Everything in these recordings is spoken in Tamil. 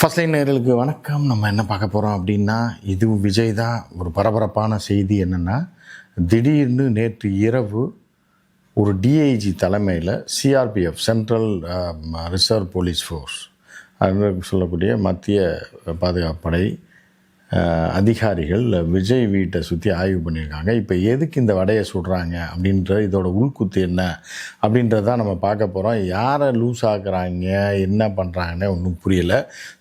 ஃபர்ஸ்ட் லைன் நேர்களுக்கு வணக்கம். நம்ம என்ன பார்க்க போகிறோம் அப்படின்னா இது விஜய் தான் ஒரு பரபரப்பான செய்தி என்னென்னா திடீர்னு நேற்று இரவு ஒரு டிஐஜி தலைமையில் CRPF central reserve police force அது சொல்லக்கூடிய மத்திய பாதுகாப்பு படை அதிகாரிகள் விஜய் வீட்டை சுற்றி ஆய்வு பண்ணியிருக்காங்க. இப்போ எதுக்கு இந்த வடையை சுடுறாங்க அப்படின்ற இதோட உள்குத்து என்ன அப்படின்றதான் நம்ம பார்க்க போகிறோம் யாரை லூஸ் ஆக்குறாங்க என்ன பண்ணுறாங்கன்னு ஒன்றும் புரியல.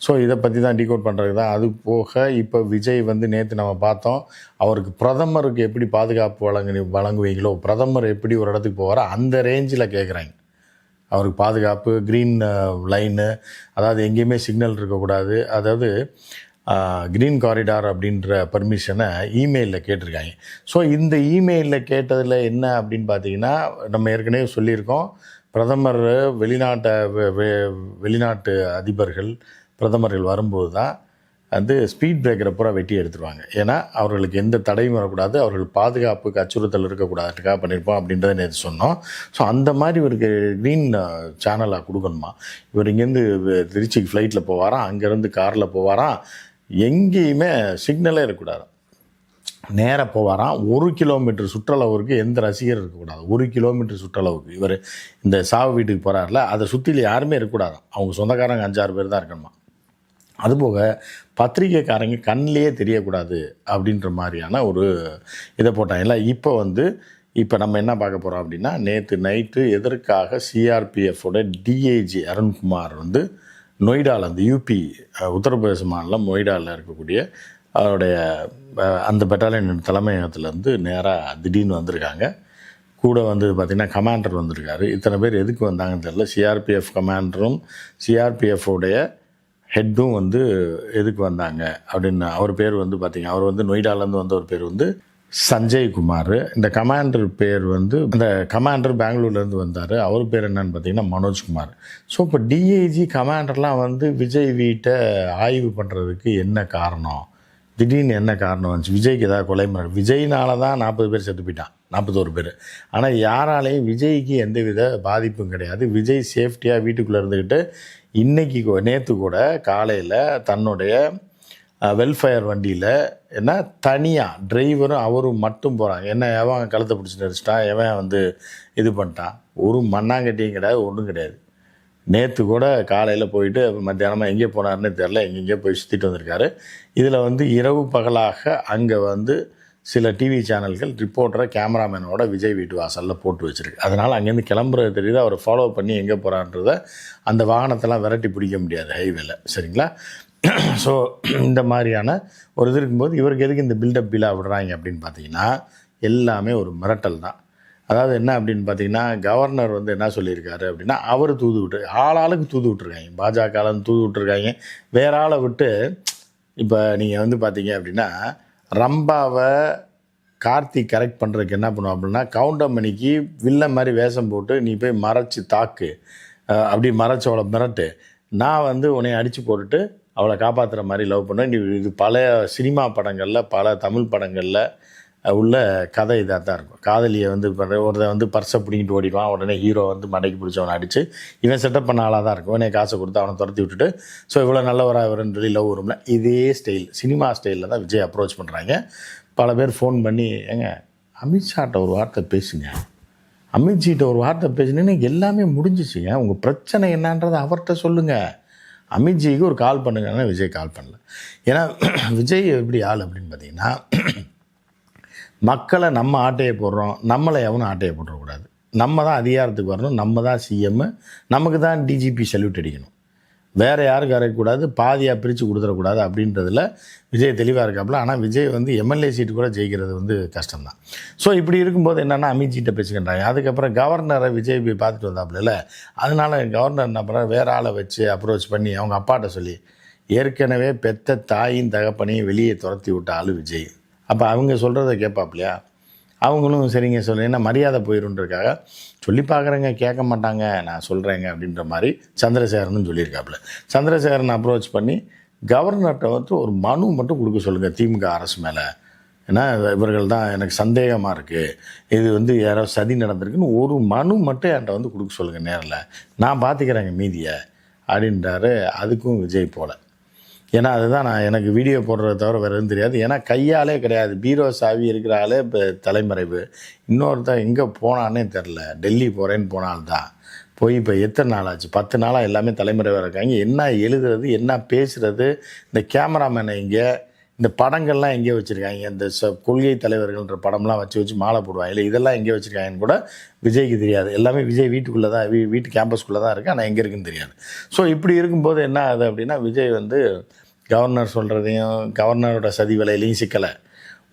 ஸோ இதை பற்றி தான் டிகோட் பண்ணுறது தான். அது போக இப்போ விஜய் வந்து நேற்று நம்ம பார்த்தோம் அவருக்கு பிரதமருக்கு எப்படி பாதுகாப்பு வழங்கு வழங்குவீங்களோ பிரதமர் எப்படி ஒரு இடத்துக்கு போவாரோ அந்த ரேஞ்சில் கேட்குறாங்க அவருக்கு பாதுகாப்பு க்ரீன் லைனு அதாவது எங்கேயுமே சிக்னல் இருக்கக்கூடாது. அதாவது க்ரீன் காரிடார் அப்படின்ற பர்மிஷனை இமெயிலில் கேட்டிருக்காங்க. ஸோ இந்த இமெயிலில் கேட்டதில் என்ன அப்படின்னு பார்த்தீங்கன்னா நம்ம ஏற்கனவே சொல்லியிருக்கோம். பிரதமர் வெளிநாட்டை வெளிநாட்டு அதிபர்கள் பிரதமர்கள் வரும்போது தான் வந்து ஸ்பீட் பிரேக்கரை பூரா வெட்டி எடுத்துருவாங்க. ஏன்னா அவர்களுக்கு எந்த தடையும் வரக்கூடாது. அவர்கள் பாதுகாப்புக்கு அச்சுறுத்தல் இருக்கக்கூடாதுக்காக பண்ணியிருப்போம் அப்படின்றத நேற்று சொன்னோம். ஸோ அந்த மாதிரி இவருக்கு க்ரீன் சேனலாக கொடுக்கணுமா? இவர் இங்கேருந்து திருச்சிக்கு ஃப்ளைட்டில் போவாராம் அங்கேருந்து காரில் போவாராம் எங்கேயுமே சிக்னலே இருக்கக்கூடாது. நேராக போவாராம். ஒரு கிலோமீட்டர் சுற்றளவுக்கு எந்த ரசிகர் இருக்கக்கூடாது. ஒரு கிலோமீட்டர் சுற்றளவுக்கு. இவர் இந்த சாவு வீட்டுக்கு போகிறார்ல அதை சுற்றியில் யாருமே இருக்கக்கூடாது. அவங்க சொந்தக்காரங்க அஞ்சாறு பேர் தான் இருக்கணுமா? அதுபோக பத்திரிக்கைக்காரங்க கண்ணிலேயே தெரியக்கூடாது அப்படின்ற மாதிரியான ஒரு இதை போட்டாங்கல்ல இப்போ வந்து இப்போ நம்ம என்ன பார்க்க போகிறோம் அப்படின்னா நேற்று நைட்டு எதற்காக சிஆர்பிஎஃபோட டிஐஜி அருண்குமார் வந்து நொய்டாவில் அந்த யூபி உத்தரப்பிரதேச மாநிலம் நொய்டாவில் இருக்கக்கூடிய அவருடைய அந்த பெட்டாலியன் தலைமையகத்துலேருந்து நேராக திடீர்னு வந்திருக்காங்க. கூட வந்து பார்த்திங்கன்னா கமாண்டர் வந்திருக்காரு. இத்தனை பேர் எதுக்கு வந்தாங்கன்னு தெரில சிஆர்பிஎஃப் கமாண்டரும் சிஆர்பிஎஃபோடைய ஹெட்டும் வந்து எதுக்கு வந்தாங்க அப்படின்னு அவர் பேர் வந்து பார்த்திங்க அவர் வந்து நொய்டாலேருந்து வந்த ஒரு பேர் வந்து சஞ்சய் குமார் இந்த கமாண்டர் பேர் வந்து இந்த கமாண்டர் பெங்களூர்லேருந்து வந்தார். அவர் பேர் என்னன்னு பார்த்தீங்கன்னா மனோஜ்குமார். ஸோ இப்போ டிஐஜி கமாண்டர்லாம் வந்து விஜய் வீட்டை ஆய்வு பண்ணுறதுக்கு என்ன காரணம்? திடீர்னு என்ன காரணம் வந்துச்சு? விஜய்க்கு ஏதாவது கொலை மிரட்டல் விஜய்னால தான் நாற்பது பேர் செத்து போயிட்டான். நாற்பத்தோரு பேர். ஆனால் யாராலையும் விஜய்க்கு எந்தவித பாதிப்பும் கிடையாது. விஜய் சேஃப்டியாக வீட்டுக்குள்ளே இருந்துக்கிட்டு இன்றைக்கி நேற்று கூட காலையில் தன்னுடைய வெல்ஃபேர் வண்டியில் என்ன தனியாக டிரைவரும் அவரும் மட்டும் போகிறாங்க என்ன எவன் கழுத்தை பிடிச்சி நடிச்சிட்டான் எவன் வந்து இது பண்ணிட்டான். ஒரு மண்ணாங்கட்டியும் கிடையாது ஒன்றும் கிடையாது. நேற்று கூட காலையில் போயிட்டு மத்தியானமாக எங்கே போனார்னே தெரில எங்கெங்கே போய் சுற்றிட்டு வந்திருக்காரு. இதில் வந்து இரவு பகலாக அங்கே வந்து சில டிவி சேனல்கள் ரிப்போர்ட்டரை கேமராமேனோட விஜய் வீட்டு வாசலில் போட்டு வச்சுருக்கு. அதனால் அங்கேருந்து கிளம்புறது தெரியுது அவரை ஃபாலோ பண்ணி எங்கே போகிறான்றத அந்த வாகனத்தெல்லாம் விரட்டி பிடிக்க முடியாது ஹைவேல சரிங்களா? ஸோ இந்த மாதிரியான ஒரு இது இருக்கும்போது இவருக்கு எதுக்கு இந்த பில்டப் பிலா விடுறாங்க அப்படின்னு பார்த்தீங்கன்னா எல்லாமே ஒரு மிரட்டல் தான். அதாவது என்ன அப்படின்னு பார்த்தீங்கன்னா கவர்னர் வந்து என்ன சொல்லியிருக்காரு அப்படின்னா அவர் தூது விட்டு ஆளாளுக்கு தூது விட்டுருக்காங்க. பாஜகலாம் தூது விட்டுருக்காங்க. வேற ஆளை விட்டு இப்போ நீங்கள் வந்து பார்த்தீங்க அப்படின்னா ரம்பாவை கார்த்தி கரெக்ட் பண்ணுறதுக்கு என்ன பண்ணுவோம் அப்படின்னா கவுண்டமணிக்கு வில்ல மாதிரி வேஷம் போட்டு நீ போய் மறைச்சி தாக்கு. அப்படி மறைச்சவளை மிரட்டு. நான் வந்து உன்னை அடித்து போட்டுட்டு அவளை காப்பாற்றுற மாதிரி லவ் பண்ணேன் நீ இது பல சினிமா படங்களில் பல தமிழ் படங்களில் உள்ள கதை இதாக தான் இருக்கும். காதலியை வந்து ஒருத்தன் வந்து பர்ஸை பிடிங்கிட்டு ஓடிடுவான். உடனே ஹீரோ வந்து மடைக்கு பிடிச்சவனை அடித்து இவன் செட்டப் பண்ண ஆளாக தான் இருக்கும். உடனே காசை கொடுத்து அவனை துரத்தி விட்டுட்டு ஸோ இவ்வளோ நல்லவராக இவருன்னு சொல்லி லவ் வரும்ல இதே ஸ்டைல் சினிமா ஸ்டைலில் தான் விஜய் அப்ரோச் பண்ணுறாங்க பல பேர் ஃபோன் பண்ணி ஏங்க அமித்ஷாட்ட ஒரு வார்த்தை பேசுங்க. அமித்ஜிட்ட ஒரு வார்த்தை பேசுனேன்னு எல்லாமே முடிஞ்சிச்சுங்க உங்கள் பிரச்சனை என்னன்றதை அவர்கிட்ட சொல்லுங்கள் அமித்ஜிக்கு ஒரு கால் பண்ணுங்கன்னா விஜய் கால் பண்ணல. ஏன்னா விஜய் எப்படி ஆள் அப்படின்னு பார்த்தீங்கன்னா மக்களை நம்ம ஆட்டையை போடுறோம் நம்மளை எவனும் ஆட்டையை போட்டுறக்கூடாது. நம்ம தான் அதிகாரத்துக்கு வரணும் நம்ம தான் சிஎம்மு நமக்கு தான் டிஜிபி சல்யூட் அடிக்கணும். வேறு யாருக்கும் அரைக்கூடாது பாதியாக பிரித்து கொடுத்துடக்கூடாது அப்படின்றதில் விஜய் தெளிவாக இருக்காப்புல. ஆனால் விஜய் வந்து எம்எல்ஏ சீட்டு கூட ஜெயிக்கிறது வந்து கஷ்டம்தான். ஸோ இப்படி இருக்கும்போது என்னென்னா அமித்ஜிட்ட பேசிக்கின்றாங்க. அதுக்கப்புறம் கவர்னரை விஜய் போய் பார்த்துட்டு வந்தாப்புல அதனால் கவர்னர் என்ன பண்ணுறாரு வேறு ஆளை வச்சு அப்ரோச் பண்ணி அவங்க அப்பாட்ட சொல்லி ஏற்கனவே பெத்த தாயின் தகப்பனையும் வெளியே துரத்தி விட்ட ஆளு விஜய். அப்போ அவங்க சொல்கிறத கேட்பாப்லையா அவங்களும் சரிங்க சொல்லு ஏன்னா மரியாதை போயிருன்றதுக்காக சொல்லி பார்க்குறேங்க கேட்க மாட்டாங்க நான் சொல்கிறேங்க அப்படின்ற மாதிரி சந்திரசேகரனும் சொல்லியிருக்காப்புல. சந்திரசேகரன் அப்ரோச் பண்ணி கவர்னர்கிட்ட வந்து ஒரு மனு மட்டும் கொடுக்க சொல்லுங்கள் திமுக அரசு மேலே. ஏன்னா இவர்கள் தான் எனக்கு சந்தேகமாக இருக்குது இது வந்து யாரோ சதி நடந்திருக்குன்னு ஒரு மனு மட்டும் என்கிட்ட வந்து கொடுக்க சொல்லுங்கள் நேரில். நான் பார்த்துக்கிறேங்க மீதியை அப்படின்றாரு. அதுக்கும் விஜய் போல. ஏன்னா அதுதான் நான் எனக்கு வீடியோ போடுறத தவிர வேறு எதுவும் தெரியாது. ஏன்னா கையாலே கிடையாது. பீரோ சாவி இருக்கிற ஆளே இப்போ தலைமறைவு. இன்னொருத்தன் எங்கே போனானே தெரில டெல்லி போகிறேன்னு போனால்தான். போய் இப்போ எத்தனை நாள் ஆச்சு? பத்து நாளாக எல்லாமே தலைமறைவாக இருக்காங்க. என்ன எழுதுறது என்ன பேசுகிறது இந்த கேமராமேனை இங்கே இந்த படங்கள்லாம் எங்கே வச்சுருக்காங்க? இந்த ச கொள்கை தலைவர்கள்ன்ற படம்லாம் வச்சு வச்சு மாலை போடுவாங்க. இல்லை இதெல்லாம் எங்கே வச்சுருக்காங்கன்னு கூட விஜய்க்கு தெரியாது. எல்லாமே விஜய் வீட்டுக்குள்ளே தான் வீ வீட்டு கேம்பஸ்க்குள்ளே தான் இருக்குது. ஆனால் எங்கே இருக்குன்னு தெரியாது. ஸோ இப்படி இருக்கும்போது என்ன ஆகுது அப்படின்னா விஜய் வந்து கவர்னர் சொல்கிறதையும் கவர்னரோட சதி வேலையிலையும் சிக்கலை.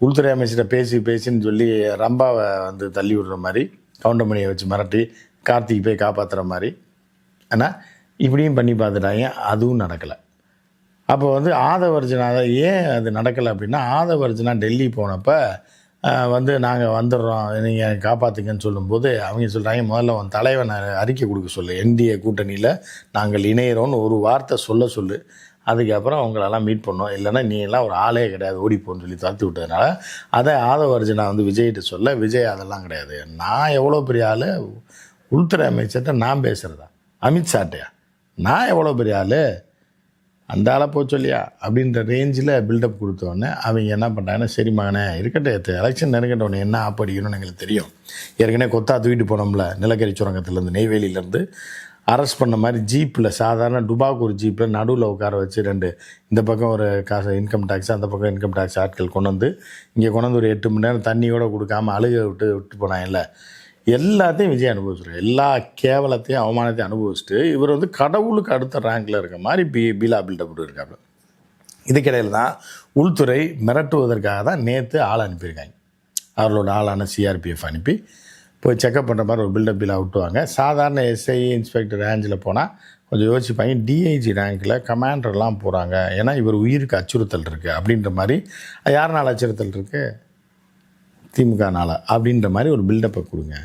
உள்துறை அமைச்சர்கிட்ட பேசி பேசின்னு சொல்லி ரம்பாவை வந்து தள்ளி விடுற மாதிரி கவுண்டமணியை வச்சு மிரட்டி கார்த்திக் போய் காப்பாற்றுற மாதிரி. ஆனால் இப்படியும் பண்ணி பார்த்துட்டாங்க. அதுவும் நடக்கலை. அப்போ வந்து ஆதவர்ஜனா ஏன் அது நடக்கலை அப்படின்னா ஆதவர்ஜனா டெல்லி போனப்போ வந்து நாங்கள் வந்துடுறோம் நீங்கள் காப்பாற்றுங்கன்னு சொல்லும்போது அவங்க சொல்கிறாங்க முதல்ல உன் தலைவனை அறிக்கை கொடுக்க சொல்லு என்டிஏ கூட்டணியில் நாங்கள் இணையிறோம்னு ஒரு வார்த்தை சொல்ல சொல்லு. அதுக்கப்புறம் அவங்களெல்லாம் மீட் பண்ணோம். இல்லைன்னா நீ எல்லாம் ஒரு ஆளே கிடையாது ஓடிப்போன்னு சொல்லி தடுத்து விட்டதுனால அதை ஆதவர்ஜனா வந்து விஜய்கிட்ட சொல்ல விஜய் அதெல்லாம் கிடையாது. நான் எவ்வளோ பெரிய ஆள்? உள்துறை அமைச்சர்கிட்ட நான் பேசுகிறதா அமித்ஷாட்டையா நான் எவ்வளோ பெரிய ஆள்? அந்த ஆளை போக சொல்லியா? அப்படின்ற ரேஞ்சில் பில்டப் கொடுத்தோடனே அவங்க என்ன பண்ணுறாங்கன்னா சரி மகனே இருக்கட்டும் எலெக்ஷன் நெருங்கட்டவனே என்ன ஆப் அடிக்கணும்னு எங்களுக்கு தெரியும். ஏற்கனவே கொத்தா தூக்கிட்டு போனோம்ல நிலக்கரி சுரங்கத்துலேருந்து நெய்வேலியிலேருந்து. அரெஸ்ட் பண்ண மாதிரி ஜீப்பில் சாதாரண டுபாக்கு ஒரு ஜீப்பில் நடுவில் உட்கார வச்சு ரெண்டு இந்த பக்கம் ஒரு காசு இன்கம் டேக்ஸ் அந்த பக்கம் இன்கம் டேக்ஸ் ஆட்கள் கொண்டு வந்து இங்கே கொண்டு வந்து ஒரு எட்டு மணி நேரம் தண்ணியோட கொடுக்காம அழுக விட்டு விட்டு போனாங்கல்ல. எல்லாத்தையும் விஜய் அனுபவிச்சிருக்காரு எல்லா கேவலத்தையும் அவமானத்தையும் அனுபவிச்சுட்டு இவர் வந்து கடவுளுக்கு அடுத்த ரேங்கில் இருக்க மாதிரி பி பீலா பில்டப் இருக்காரு இதுக்கிடையில் தான் உள்துறை மிரட்டுவதற்காக தான் நேற்று ஆள் அனுப்பியிருக்காங்க. அவர்களோட ஆளான சிஆர்பிஎஃப் அனுப்பி போய் செக்அப் பண்ணுற மாதிரி ஒரு பில்டப் பில்லாக விட்டுவாங்க. சாதாரண எஸ்ஐ இன்ஸ்பெக்டர் ரேஞ்சில் போனால் கொஞ்சம் யோசிப்பாங்க டிஐஜி ரேங்கில் கமாண்டர்லாம் போகிறாங்க ஏன்னா இவர் உயிருக்கு அச்சுறுத்தல் இருக்குது அப்படின்ற மாதிரி யார் நாள் அச்சுறுத்தல் இருக்குது திமுகனால அப்படின்ற மாதிரி ஒரு பில்டப்பை கொடுங்க.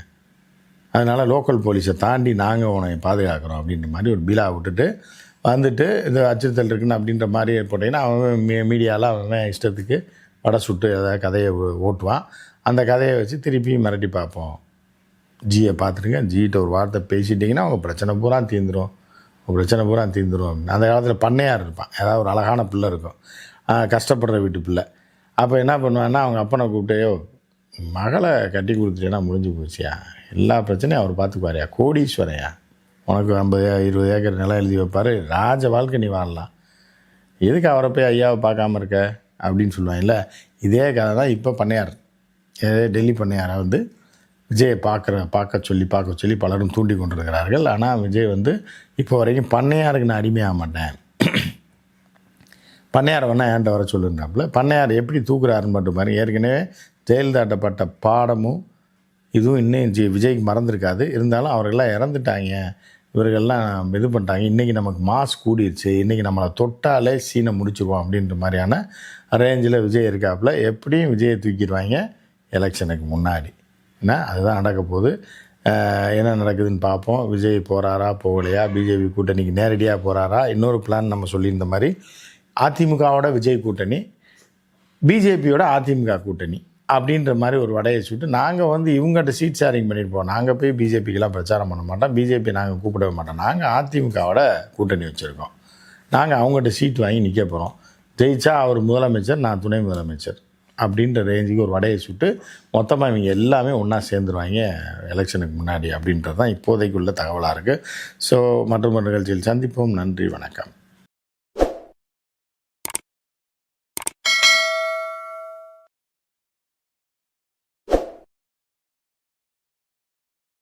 அதனால் லோக்கல் போலீஸை தாண்டி நாங்கள் உன்னை பாதுகாக்கிறோம் அப்படின்ற மாதிரி ஒரு பிலா விட்டுட்டு வந்துட்டு இந்த அச்சுறுத்தல் இருக்குன்னு அப்படின்ற மாதிரி போட்டிங்கன்னா அவன் மீ மீடியாவில் அவன் இஷ்டத்துக்கு வடை சுட்டு ஏதாவது கதையை ஓ- ஓட்டுவான். அந்த கதையை வச்சு திருப்பி மிரட்டி பார்ப்போம். ஜியை பார்த்துருங்க. ஜிகிட்ட ஒரு வார்த்தை பேசிட்டிங்கன்னா அவங்க பிரச்சனை பூரா தீர்ந்துரும். பிரச்சனை பூரா தீர்ந்துரும். அப்படின்னு. அந்த காலத்தில் பண்ணையார் இருப்பான். ஏதாவது ஒரு அழகான பிள்ளை இருக்கும். கஷ்டப்படுற வீட்டு பிள்ளை. அப்போ என்ன பண்ணுவான்னா அவங்க அப்பனை கூப்பிட்டேயோ மகளை கட்டி கொடுத்துட்டேன்னா முடிஞ்சு போச்சியா? எல்லா பிரச்சனையும் அவர் பார்த்துக்குவாரியா கோடீஸ்வரையா? உனக்கு ஐம்பது இருபது ஏக்கர் நிலம் எழுதி வைப்பார். ராஜ வாழ்க்கை நீ வாழலாம். எதுக்கு அவரை போய் ஐயாவை பார்க்காம இருக்க? அப்படின்னு சொல்லுவாங்கல்ல இதே கதை தான் இப்போ பண்ணையார். டெல்லி பண்ணையாரை வந்து விஜயை பார்க்குற பார்க்க சொல்லி பார்க்க சொல்லி பலரும் தூண்டி கொண்டிருக்கிறார்கள். ஆனால் விஜய் வந்து இப்போ வரைக்கும் பண்ணையாருக்கு நான் அடிமையாக மாட்டேன். பண்ணையார் வேணால் ஏன்ட்ட வர சொல்லுறாப்புல பண்ணையார் எப்படி தூக்குறாருன்னு மட்டும் பாருங்க. ஏற்கனவே ஜெயலலிதாட்டப்பட்ட பாடமும் இதுவும் இன்னும் ஜி விஜய்க்கு மறந்துருக்காது. இருந்தாலும் அவர்கள்லாம் இறந்துட்டாங்க. இவர்கள்லாம் இது பண்ணிட்டாங்க. இன்றைக்கி நமக்கு மாஸ் கூடிருச்சு. இன்றைக்கி நம்மளை தொட்டாலே சீனை முடிச்சிருவோம் அப்படின்ற மாதிரியான ரேஞ்சில் விஜய் இருக்காப்புல. எப்படியும் விஜயை தூக்கிடுவாங்க எலெக்ஷனுக்கு முன்னாடி. என்ன அதுதான் நடக்க போகுது. என்ன நடக்குதுன்னு பார்ப்போம். விஜய் போகிறாரா போகலையா? பிஜேபி கூட்டணிக்கு நேரடியாக போகிறாரா இன்னொரு பிளான் நம்ம சொல்லியிருந்த மாதிரி அதிமுகவோட விஜய் கூட்டணி பிஜேபியோட அதிமுக கூட்டணி. அப்படின்ற மாதிரி ஒரு வடையை சுட்டு நாங்கள் வந்து இவங்ககிட்ட சீட் ஷேரிங் பண்ணியிருப்போம் நாங்கள் போய் பிஜேபிக்கெலாம் பிரச்சாரம் பண்ண மாட்டோம். பிஜேபி நாங்கள் கூப்பிடவே மாட்டோம். நாங்கள் அதிமுகவோட கூட்டணி வச்சுருக்கோம். நாங்கள் அவங்ககிட்ட சீட் வாங்கி நிற்க போகிறோம் ஜெயிச்சா அவர் முதலமைச்சர் நான் துணை முதலமைச்சர் அப்படின்ற ரேஞ்சுக்கு ஒரு வடையை சுட்டு மொத்தமாக இவங்க எல்லாமே ஒன்றா சேர்ந்துருவாங்க எலெக்ஷனுக்கு முன்னாடி அப்படின்றது தான் இப்போதைக்குள்ள தகவலாக இருக்குது ஸோ மற்றும் நிகழ்ச்சியில் சந்திப்போம். நன்றி வணக்கம்.